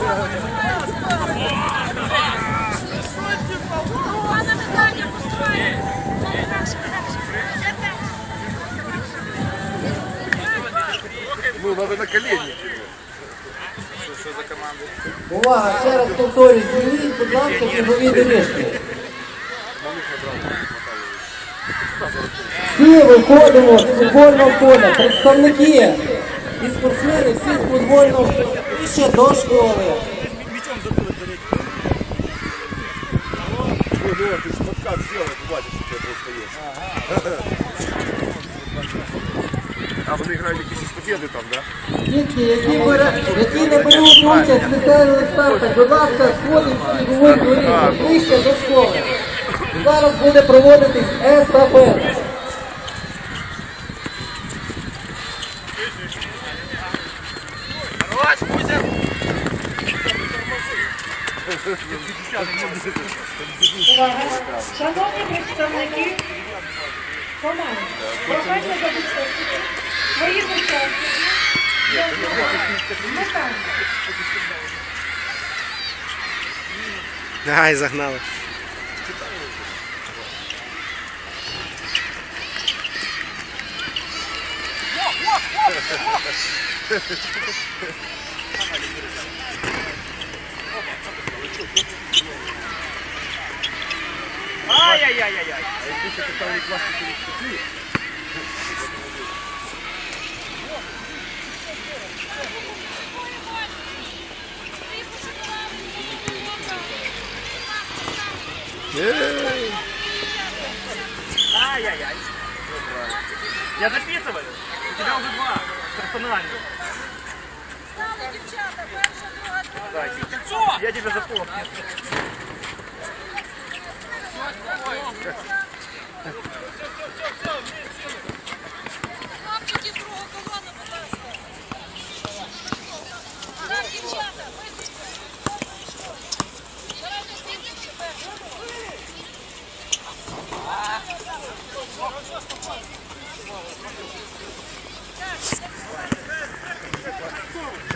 Ну, надо на колени. Увага, ще раз повторюю, зніміть, будь ласка, бігові доріжки. Всі виходимо з футбольного поля, представники і спортсмени всі з футбольного поля, ще до школи. Ну, ты же подкат бачишь, что у тебя просто есть. А вони грають якісь естафети там, да? Дітки, які, бере, які не беруть участь в ліцейних стартах, будь ласка, сходимо бігової доріжки, ближче до школи. Зараз буде проводитись естафета. Увага! Шановні представники команд, прохання забезпечити своїх учасників метання. Ай, загнали. Ай-яй-яй-яй-яй. Ай-яй-яй. Я записываю. У тебя уже два персонально. Я тебя запомнил. Хлопчики з другого колону, будь ласка. Так, дівчата, вийдіть.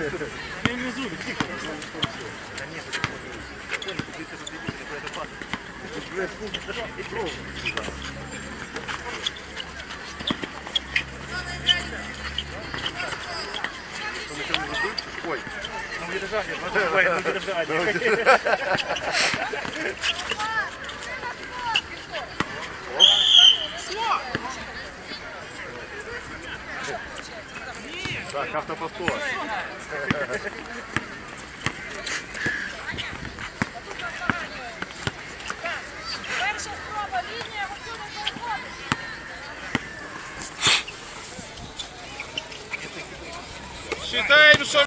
Я внизу, тихо. Да нет, Ой, ну не держать, ну не держать. так, автоповтор. Перша спроба, лінія. Считаем, что